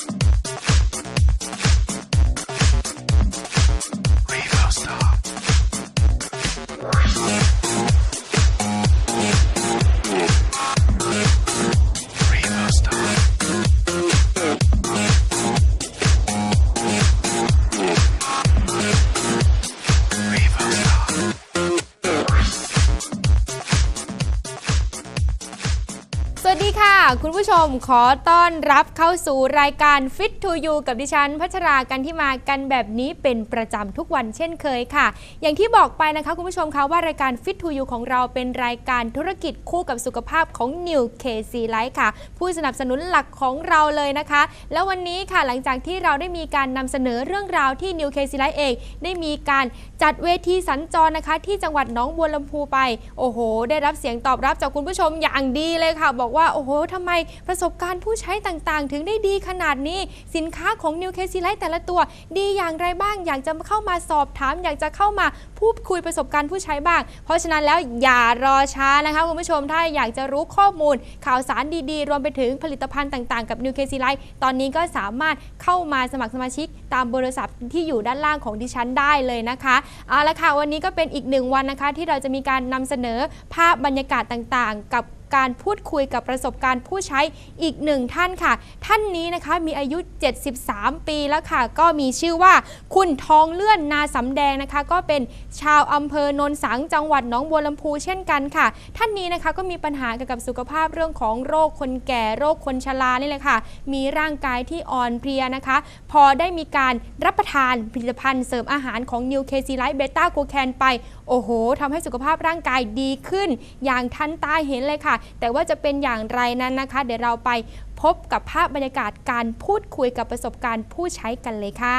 ส คุณผู้ชมขอต้อนรับเข้าสู่รายการ Fit to You กับดิฉัน พัชรากันที่มากันแบบนี้เป็นประจำทุกวันเช่นเคยค่ะ อย่างที่บอกไปนะคะคุณผู้ชมคะว่ารายการ Fit to You ของเราเป็นรายการธุรกิจคู่กับสุขภาพของ New KC Life ค่ะ ผู้สนับสนุนหลักของเราเลยนะคะ แล้ววันนี้ค่ะหลังจากที่เราได้มีการนำเสนอเรื่องราวที่ New KC Life เองได้มีการจัดเวทีสัญจรนะคะ ที่จังหวัดหนองบัวลำพูไป โอ้โห ได้รับเสียงตอบรับจากคุณผู้ชมอย่างดีเลยค่ะ บอกว่าโอ้โหทำไมประสบการณ์ผู้ใช้ต่างๆ ถึงได้ดีขนาดนี้ สินค้าของ New KC Life แต่ละตัวดีอย่างไรบ้าง อยากจะเข้ามาสอบถาม อยากจะเข้ามาพูดคุยประสบการณ์ผู้ใช้บ้าง เพราะฉะนั้นแล้วอย่ารอช้านะคะคุณผู้ชมถ้าอยากจะรู้ข้อมูล ข่าวสารดีๆ รวมไปถึงผลิตภัณฑ์ต่างๆ กับ New KC Life ตอนนี้ก็สามารถเข้ามาสมัครสมาชิกตามเบอร์โทรศัพท์ที่อยู่ด้านล่างของดิฉันได้เลยนะคะเอาละค่ะวันนี้ก็เป็นอีกหนึ่งวันนะคะที่เราจะมีการนำเสนอภาพบรรยากาศต่างๆ กับ การพูดคุยกับประสบการณ์ผู้ใช้อีกหนึ่งท่านค่ะ ท่านนี้นะคะมีอายุ 73 ปีแล้วค่ะ ก็มีชื่อว่า คุณทองเลื่อนนาสำแดงนะคะ ก็เป็นชาวอำเภอโนนสังจังหวัดหนองบัวลำพูเช่นกันค่ะ ท่านนี้นะคะก็มีปัญหาเกี่ยวกับสุขภาพเรื่องของโรคคนแก่โรคคนชรานี่เลยค่ะ มีร่างกายที่อ่อนเพลียนะคะ พอได้มีการรับประทานผลิตภัณฑ์เสริมอาหารของ New KC Life Beta g l u c a n ไป โอ้โหทำให้สุขภาพร่างกายดีขึ้น อย่างทันตาเห็นเลยค่ะแต่ว่าจะเป็นอย่างไรนั้นนะคะ เดี๋ยวเราไปพบกับภาพบรรยากาศการพูดคุยกับประสบการณ์ผู้ใช้กันเลยค่ะ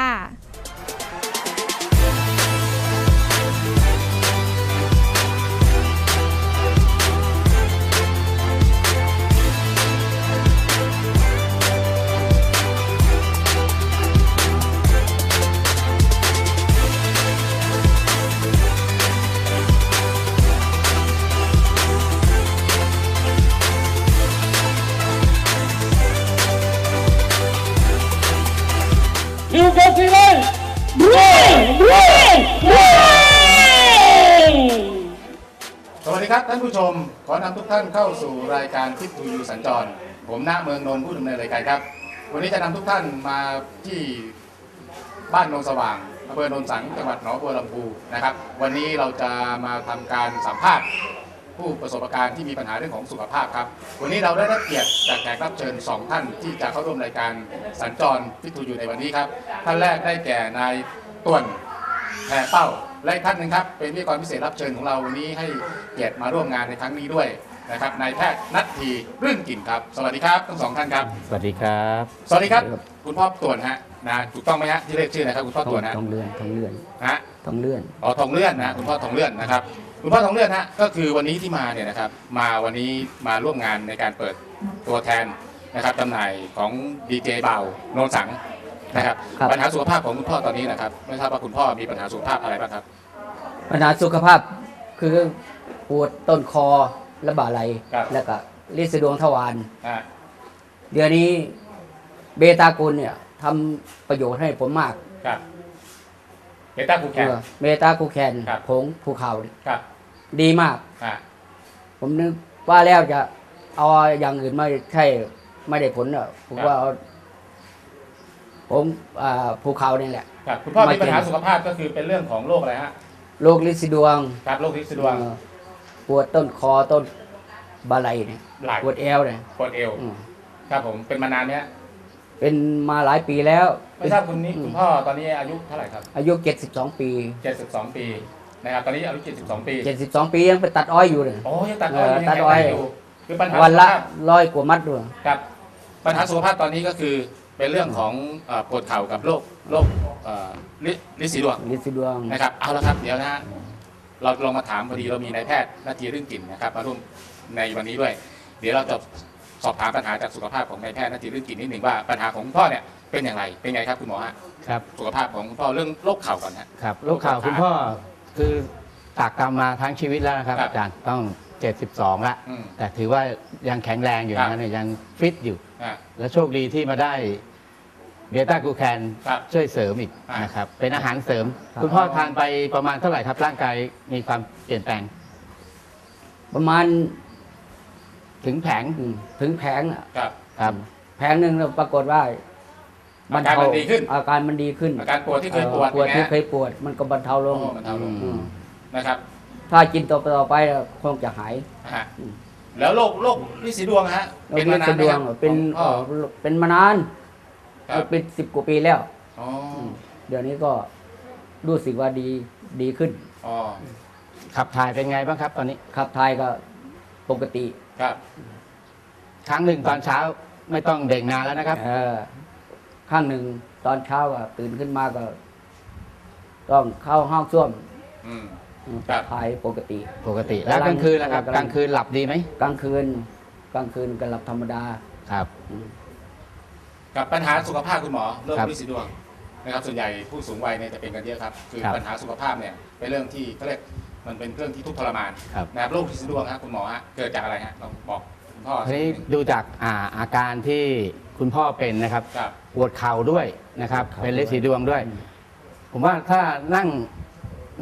ท่านผู้ชม ขอนำทุกท่านเข้าสู่รายการทิพทูยูสัญจร ผมณเมืองนนท์ผู้ดำเนินรายการครับ วันนี้จะนำทุกท่านมาที่บ้านโนนสว่างอำเภอโนนสังจังหวัดหนองบัวลำพูนะครับ วันนี้เราจะมาทำการสัมภาษณ์ ผู้ประสบการณ์ที่มีปัญหาเรื่องของสุขภาพครับ วันนี้เราได้รับเกียรติจากแขกรับเชิญสองท่านที่จะเข้าร่วมรายการสัญจรทิพทูยูในวันนี้ครับ ท่านแรกได้แก่นายต่วนแพรเป้า และอีกท่านหนึ่งครับเป็นพิธีกรพิเศษรับเชิญของเราวันนี้ให้เกียรติมาร่วมงานในครั้งนี้ด้วยนะครับนายแพทย์นัททีรื่นกลิ่นครับ สวัสดีครับทั้งสองท่านครับ สวัสดีครับ สวัสดีครับ คุณพ่อต่วนฮะนะถูกต้องไหมฮะที่เรียกชื่อนะครับคุณพ่อทอต่วงนฮะทองเลื่อนทองเลื่อนฮะทองเลื่อนอ๋อทองเลื่อนนะคุณพ่อทองเลื่อนนะครับคุณพ่อทองเลื่อนฮะก็คือวันนี้ที่มาเนี่ยนะครับมาวันนี้มาร่วมงานในการเปิดตัวแทนนะครับจำหน่ายของดีเจเบาโนนสัง นะครับครับ ปัญหาสุขภาพของคุณพ่อตอนนี้นะครับไม่ทราบว่าคุณพ่อมีปัญหาสุขภาพอะไรบ้างครับปัญหาสุขภาพคือปวดต้นคอและบ่าไหลครับแล้วก็ลินสะดวงทวารอ่าเดี๋ยวนี้เบตากุลเนี่ยทำประโยชน์ให้ผมมากครับเบต้าคูแคน เออเบตากูแคนครับ ผงภูเขาเนี่ยครับดีมาก อ่าผมนึกว่าแล้วจะเอาอย่างอื่นไม่ใช่ไม่ได้ผลอะผมว่าเอา ผมอ่าภูเขานี่แหละครับคุณพ่อไม่มีเป็นปัญหาสุขภาพก็คือเป็นเรื่องของโรคอะไรฮะโรคลินสะดวงครับโรคลินสะดวงเออปวดต้นคอต้นบ่าไหลเนี่ยหลายปวดเอวเนี่ยปวดเอวอืมครับผมเป็นมานานเนี้ยเป็นมาหลายปีแล้วไม่ทราบคุณนี้อืมคุณพ่อตอนนี้อายุเท่าไหร่ครับ อายุ72ปี72ปีนะครับตอนนี้อายุ72ปี72ปียังไปตัดอ้อยอยู่เลยโอ้ยังตัดอ้อยเออยังตัดแข็งอ้แรอยงอยู่คือปัญหาวันละสุขภาพร้อยกว่ามัดด้วยครับปัญหาสุขภาพตอนนี้ก็คือ เป็นเรื่องของเอ่อปวดเข่ากับโรคโรคเอ่อลิลินสีดวง ลินสะดวง นะครับเอาละครับเดี๋ยวนะฮะเราลองมาถามพอดีเรามีนายแพทย์นาทีรื่นกลิ่นนะครับมาร่วมในวันนี้ด้วย เดี๋ยวเราจะสอบถามปัญหาจากสุขภาพของนายแพทย์นาทีรื่นกลิ่นนิดหนึ่งว่าปัญหาของคุณพ่อเนี่ยเป็นอย่างไรเป็นไงครับคุณหมอฮะครับ สุขภาพของคุณพ่อเรื่องโรคเข่าก่อนฮะ ครับลูกข่าวคุณพ่อคือตากกรรมมาทั้งชีวิตแล้วนะครับครับอาจารย์ต้อง 72 ละอืมแต่ถือว่ายังแข็งแรงอยู่ครับ นะเนี่ยยังฟิตอยู่ อ่า และโชคดีที่มาได้ เบต้ากูแคนครับช่วยเสริมอีกอ่าน นะครับ เป็นอาหารเสริม ครับ คุณพ่อทานไปประมาณเท่าไหร่ครับร่างกายมีความเปลี่ยนแปลงประมาณถึงแผงอืมถึงแผงอะครับ ครับ แผงหนึ่งแล้วปรากฏว่าอาการมันดีขึ้น อาการมันดีขึ้นอาการปวดที่เคยปวดปวดเป็นไงที่ฮะเคยปวด มันก็บรรเทาลโอ้งมันเท่าลงอืมนะครับถ้ากินต่อไปต่อไปคงจะหาย ฮะแล้วโรคโรคลินสีดวงฮะ เป็นมานานสะไหมดวคงรับเป็นพ่อเอ่อเป็นมานาน ครับ เป็นสิบกว่าปีแล้วอ๋อเดี๋ยวนี้ก็รู้สึกว่าดีดีขึ้น อ๋อขับถ่ายเป็นไงบ้างครับ ตอนนี้ ขับทายก็ปกติครับครั้งหนึ่งตอนเช้าไม่ต้องเด่งนานแล้วนะครับ เออข้างหนึ่งตอนเช้าก็ตื่นขึ้นมาก็ ต้องเข้าห้องส้วมอืม ครับ ถ่ายปกติ ปกติ แล้วกลางคืนนะครับกำลัง กลางคืนหลับดีไหมกลางคืน กลางคืนก็หลับธรรมดาครับ กับปัญหาสุขภาพคุณหมอโรคครับลินสีดวงนะครับส่วนใหญ่ผู้สูงวัยเนี่ยจะเป็นกันเยอะครับ คือครับปัญหาสุขภาพเนี่ยเป็นเรื่องที่เขาเรียกมันเป็นเรื่องที่ทุกข์ทรมานครับนะครับโรคลินสีดวงฮะคุณหมอฮะเกิดจากอะไรฮะลองบอกคุณพ่อทีนี้ดูจากอ่าอาการที่คุณพ่อเป็นนะครับครับปวดเข่าด้วยนะครับปวดเข่าเป็นฤทธิ์สีดวงด้วยอืมผมว่าถ้านั่ง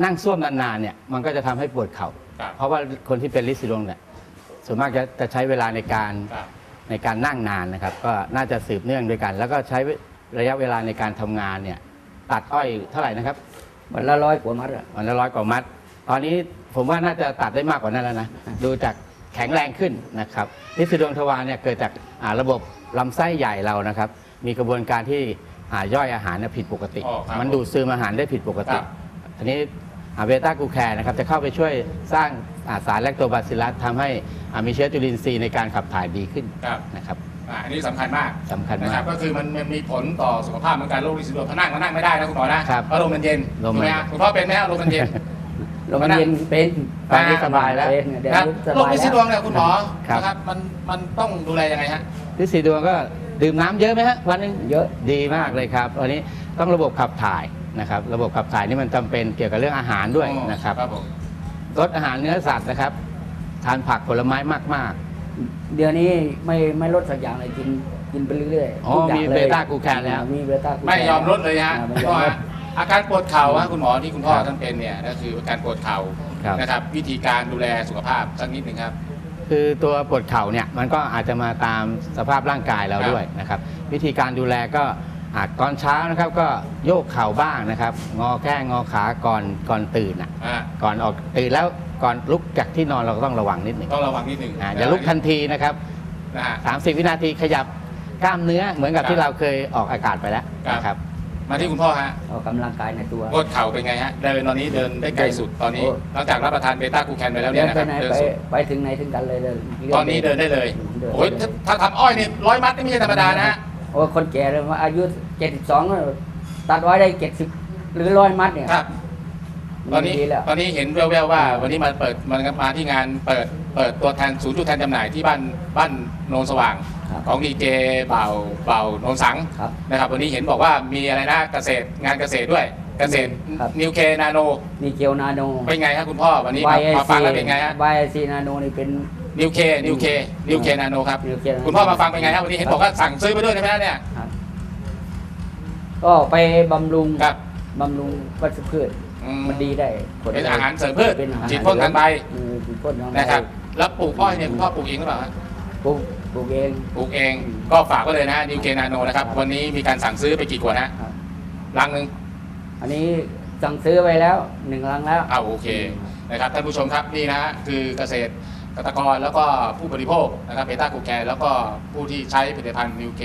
นั่งส้วมนานๆเนี่ยมันก็จะทำให้ปวดเข่าครับเพราะว่าคนที่เป็นฤทธิ์สีดวงเนี่ยส่วนมากจะจะใช้เวลาในการครับ ในการนั่งนานนะครับ ก็น่าจะสืบเนื่องด้วยกัน แล้วก็ใช้ระยะเวลาในการทำงานเนี่ยตัดอ้อยเท่าไหร่นะครับวันละร้อยกว่ามัดอะวันละร้อยกว่ามัด ตอนนี้ผมว่าน่าจะตัดได้มากกว่านั้นแล้วนะดูจากแข็งแรงขึ้นนะครับฤทธิ์สีดวงทวารเนี่ยเกิดจากอ่าระบบลำไส้ใหญ่เรานะครับ มีกระบวนการที่อ่าย่อยอาหารเนี่ยผิดปกติ อ๋อครับมันดูดซึมอาหารได้ผิดปกติครับ ทีนี้ เบต้ากูแคร์นะครับจะเข้าไปช่วยสร้างอ่าสารแลคโตบาซิลลัสทำให้อ่ามีเชื้อจุลินทรีย์ในการขับถ่ายดีขึ้นครับนะครับอ่าอันนี้สำคัญมากสำคัญนะมาครักบก็คือมันมันมีผลต่อสุขภาพเหมือนกันโรคลินสีดวงพอนั่งก็นั่งไม่ได้นะคุณหมอนะครับเพราะลมมันเย็นลมถูกมันไหมฮะคุณพ่อเป็นไหมฮะลมมันเย็นลมมันเย็นเป็นตอนนี้สบายแล้วเป็นเดี๋ยวนะครับนี้สโรคบายลินสีดแล้วงเนี่ยคุณหมอครับนะครับมันมันต้องดูแลยังไงฮะฤทธิ์สีดวงก็ดื่มน้ำเยอะไหมฮะวันหนึงเยอะดีมากเลยครับอันนี้ต้องระบบขับถ่าย นะครับระบบขับถ่ายนี่มันจำเป็นเกี่ยวกับเรื่องอาหารด้วยนะครับครับผมลดอาหารเนื้อสัตว์นะครับทานผักผลไม้มาก เดี๋ยวนี้ไม่ไม่ลดสักอย่างเลยกินกินไปเรื่อยอ๋อทุกย่งมีลยเบต้ากลูแคนแล้ว มีเบต้ากลูแคน ไม่ยอมลดเลยฮะอ่าไม่คุณยพ่ออมลฮะดอาการปวดเข่าฮะคุณหมอที่คุณพ่อครับท่านเป็นเนี่ยก็คือการปวดเข่าครับ นะครับ วิธีการดูแลสุขภาพสักนิดหนึ่งครับ ๆ คือตัวปวดเข่าเนี่ยมันก็อาจจะมาตามสภาพร่างกายเราครับ ด้วยนะครับ วิธีการดูแลก็ อาจตอนเช้านะครับก็โยกเข่าบ้างนะครับ งอแข้งงอขาก่อนก่อนตื่นอะอ่าก่อนออกตื่นแล้วก่อนลุกจากที่นอนเราก็ต้องระวังนิดหนึ่งต้องระวังนิดหนึ่งอ่าอย่าลุกทันทีนะครับ นะฮะ 30 วินาทีขยับกล้ามเนื้อเหมือนกับครับที่เราเคยออกอากาศไปแล้วครับ นะครับ มาที่คุณพ่อฮะออกกำลังกายในตัวปวดเข่าเป็นไงฮะเดินตอนนี้เดินได้ไกลสุดตอนนี้โอ้ หลังจากรับประทานเบต้ากูแคนไปแล้วเดิเนี่ยนนะไปครับไหนเดินไปสุดไปถึงไหนถึงกันเลยเดินตอนนี้เดินได้เลยเดินโอ้ยถ้าถ้าทำอ้อยนี่ร้อยมัดนี่ไม่ใช่ธรรมดานะฮะ โอ้ยคนแก่เลยว่าอายุ72ตัดไว้ได้70หรือร้อยมัดเนี่ยครับ ตอนนี้ดีแล้วตอนนี้เห็นแววๆว่า วันนี้มาเปิดมันมาที่งานเปิดเปิดตัวแทนศูนย์จุดแทนจำหน่ายที่บ้านบ้านโนนสว่าง ครับ ของดีเจเบ่าเบ่าโนนสังครับ นะครับ วันนี้เห็นบอกว่ามีอะไรนะเกษตรงานเกษตรด้วย เกษตรครับ นิวเคนาโนมีเกียวนาโนเป็นไงครับคุณพ่อวันนี้มามาฟังแล้วเป็นไงฮะวายซีนาโนนี่เป็น นิวเคนิวเคนิวเคนาโนครับ นิวเคคุณพ่อมาฟังเป็นไงครับวันนี้เห็นบอกว่าสั่งซื้อไปด้วยใช่ไหมฮะเนี่ยครับก็ไปบำรุงครับบำรุงวัชพืชอืมันดีได้ผลเป็นอาหารเสริมพืชเป็นอาหารฉีดพ่นทางใบเออฉีดพ่นทางใบนะครับแล้วปลูกอ้อยเนี่ยคุณพ่อปลูกเองหรือเปล่าฮะปลูกปลูกเองปลูกเองก็ฝากไว้เลยนะนิวเคนาโนนะครับวันนี้มีการสั่งซื้อไปกี่ขวดฮะครับลังหนึ่ง อันนี้สั่งซื้อไว้แล้วหนึ่งลังแล้วอ้าวโอเคนะครับท่านผู้ชมครับนี่นะฮะคือเกษตร กรกรแล้วก็ผู้บริโภคนะครับเบต้ากูแคร์แล้วก็ผู้ที่ใช้ผลิตภัณฑ์นิวเค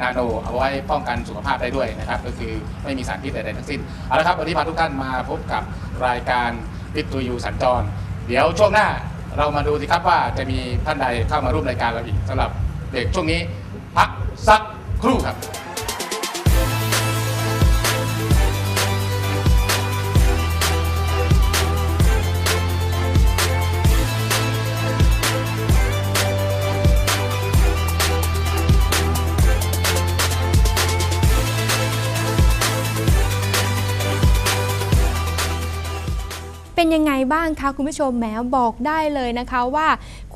นาโน เอาไว้ป้องกันสุขภาพได้ด้วยนะครับ ก็คือไม่มีสารพิษใดๆทั้งสิ้นเอาละครับวันนี้พาทุกท่านมาพบกับรายการฟิตตูยูสัญจร เดี๋ยวช่วงหน้าเรามาดูสิครับว่าจะมีท่านใดเข้ามาร่วมรายการเราอีกสำหรับเด็กช่วงนี้พักสักครู่ครับ เป็นยังไงบ้างคะคุณผู้ชมแหมบอกได้เลยนะคะว่า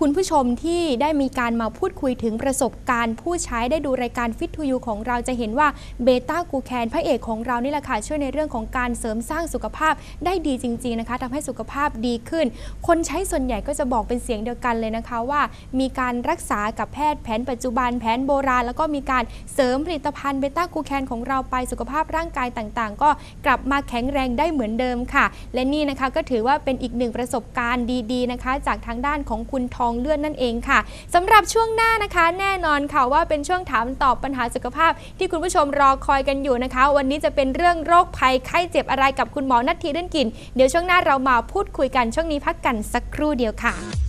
คุณผู้ชมที่ได้มีการมาพูดคุยถึงประสบการณ์ ผู้ใช้ได้ดูรายการ Fit to You ของเราจะเห็นว่าเบต้ากูแคนพระเอกของเรานี่แหละค่ะช่วยในเรื่องของการเสริมสร้างสุขภาพได้ดีจริง ๆนะคะทำให้สุขภาพดีขึ้น คนใช้ส่วนใหญ่ก็จะบอกเป็นเสียงเดียวกันเลยนะคะว่า มีการรักษากับแพทย์แผนปัจจุบันแผนโบราณ แล้วก็มีการเสริมผลิตภัณฑ์เบต้ากูแคนของเราไปสุขภาพร่างกายต่างๆ ก็กลับมาแข็งแรงได้เหมือนเดิมค่ะ และนี่นะคะก็ถือว่าเป็นอีกหนึ่งประสบการณ์ดีๆนะคะ จากทางด้านของคุณทองเลือดนั่นเองค่ะสำหรับช่วงหน้านะคะ แน่นอนค่ะว่าเป็นช่วงถามตอบปัญหาสุขภาพ ที่คุณผู้ชมรอคอยกันอยู่นะคะ วันนี้จะเป็นเรื่องโรคภัยไข้เจ็บอะไรกับคุณหมอนัททีเลื่อนกิน เดี๋ยวช่วงหน้าเรามาพูดคุยกันช่วงนี้พักกันสักครู่เดียวค่ะ